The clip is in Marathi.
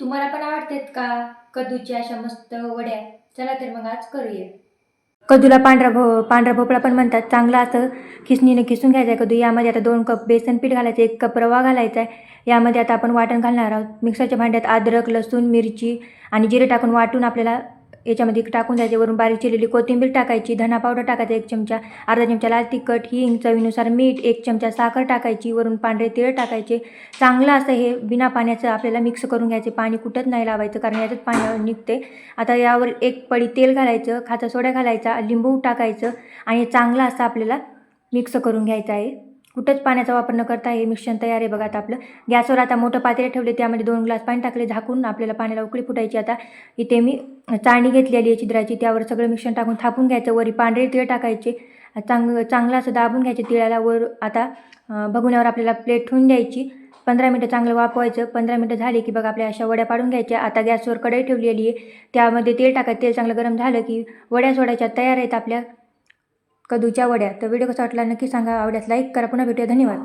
तुम्हाला पण आवडतात का? कदूच्या अशा मस्त वड्या. चला तर मग आज करूया. कदूला पांढरा भो पांढरा भोपळा पण म्हणतात. चांगला असं खिसणीने खिसून घ्यायचा आहे कदू. यामध्ये आता दोन कप बेसन पीठ घालायचं एक कप रवा घालायचा आहे. यामध्ये आता आपण वाटण घालणार आहोत. मिक्सरच्या भांड्यात अद्रक लसूण मिरची आणि जिरे टाकून वाटून आपल्याला याच्यामध्ये टाकून द्यायचे. वरून बारीक चिरलेली कोथिंबीर टाकायची धना पावडर टाकायचा एक चमचा अर्धा चमचा लाल तिखट हिंग चवीनुसार मीठ एक चमचा साखर टाकायची वरून पांढरे तिळ टाकायचे. चांगलं असं हे बिना पाण्याचं आपल्याला मिक्स करून घ्यायचे. पाणी कुठंच नाही लावायचं कारण याच्यात पाणी निघते. आता यावर एक पडी तेल घालायचं खाचा सोडा घालायचा लिंबू टाकायचं आणि चांगलं असं आपल्याला मिक्स करून घ्यायचं आहे. कुठंच पाण्याचा वापर न करता हे मिश्रण तयार आहे बघा आता आपलं. गॅसवर आता मोठं पातळी ठेवले त्यामध्ये दोन ग्लास पाणी टाकले झाकून आपल्याला पाण्याला उकळी फुटायची. आता इथे मी चाळणी घेतलेली आहे छिद्राची त्यावर सगळं मिश्रण टाकून थापून घ्यायचं. वरी पांढरे तीळ टाकायचे. चांग चांगलं असं दाबून घ्यायचे तिळाला. वर आता अं, आपल्याला प्लेट ठेवून द्यायची. पंधरा मिनटं चांगलं वापवायचं पंधरा मिनटं झाली की बघा आपल्या अशा वड्या पाडून घ्यायच्या. आता गॅसवर कढई ठेवलेली आहे. त्यामध्ये तेल टाकायचं. तेल चांगलं गरम झालं की वड्या सोडायच्या. तयार आहेत आपल्या. कदूच्या वड्या? तर व्हिडिओ कसा वाटला नक्की सांगा. आवडल्यास लाईक करा. पुन्हा भेटूया. धन्यवाद.